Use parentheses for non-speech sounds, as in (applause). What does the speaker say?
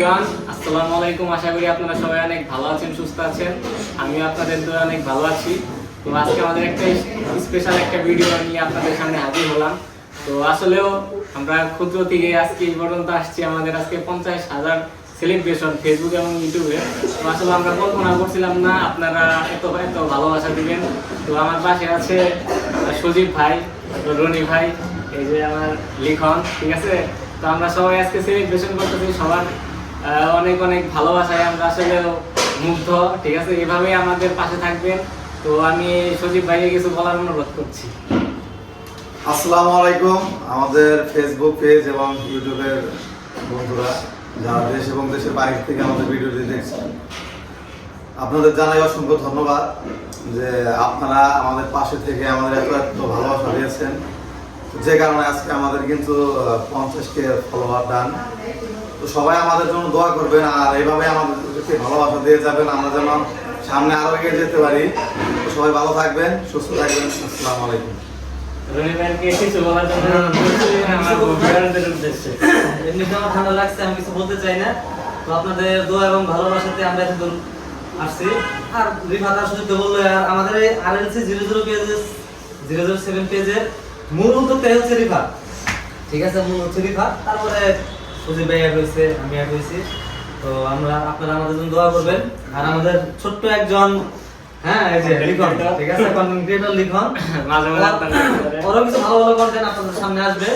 Everyone, আসসালামু আলাইকুম। আশা করি আপনারা সবাই অনেক ভালো আছেন, সুস্থ আছেন। আমিও আপনাদের দোয়া অনেক ভালো আছি। তো আজকে আমাদের একটা স্পেশাল একটা ভিডিও নিয়ে আপনাদের সামনে হাজির হলাম। তো আসলেও আমরা ক্ষুদ্র থেকে আজকে এই পর্যন্ত আসছি। আমাদের আজকে পঞ্চাশ হাজার সেলিব্রেশন ফেসবুক এবং ইউটিউবে তো আসলে আমরা কল্পনা করছিলাম, না, আপনারা এত এত ভালোবাসা দিবেন। তো আমার পাশে আছে সজীব ভাই, রনি ভাই, এই যে আমার লিখন, ঠিক আছে? তো আমরা সবাই আজকে সেলিব্রেশন করতেছি সবার অনেক অনেক ভালোবাসায় আমরা আসলে মুগ্ধ, ঠিক আছে? এভাবেই আমাদের পাশে থাকবেন। তো আমি সজীব ভাইকে কিছু বলার অনুরোধ করছি। আসসালামু আলাইকুম, আমাদের ফেসবুক পেজ এবং ইউটিউবের বন্ধুরা, যারা দেশ এবং দেশের বাইরে থেকে আমাদের ভিডিওটি দেখছেন। আপনাদের জানাই অসংখ্য ধন্যবাদ যে আপনারা আমাদের পাশে থেকে আমাদের এত এত ভালোবাসা দিয়েছেন। যে কারণে আজকে আমাদের কিন্তু পঞ্চাশ কে ফলোয়ার ডান তো সবাই আমাদের জন্য দোয়া করবেন আর এইভাবে আমাদেরকে ভালোবাসা দিয়ে যাবেন। আমরা যেন সামনে আরও এগিয়ে যেতে পারি। সবাই ভালো থাকবেন সুস্থ থাকবেন। আসসালামু আলাইকুম। ঠান্ডা লাগছে আমি কিছু বলতে চাই না। তো আপনাদের দোয়া এবং ভালোবাসাতে আমরা এতদূর আসছি। আর রিফাত আর বলল আর আমাদের আর L C zero zero pages zero zero seven পেজের মূল উদ্যোক্তা হচ্ছে রিফাত ঠিক আছে মূল হচ্ছে রিফাত তারপরে সুজিব ভাই অ্যাড হয়েছে আমি অ্যাড হয়েছি তো আমরা আপনারা আমাদের জন্য দোয়া করবেন। আর আমাদের ছোট্ট একজন হ্যাঁ এই যে লিখন। ঠিক আছে কন্টেন্ট ক্রিয়েটর লিখন। (laughs) মাঝে মাঝে আপনারা ওরাও কিছু ভালো ভালো কন্টেন্ট আপনাদের সামনে আসবে।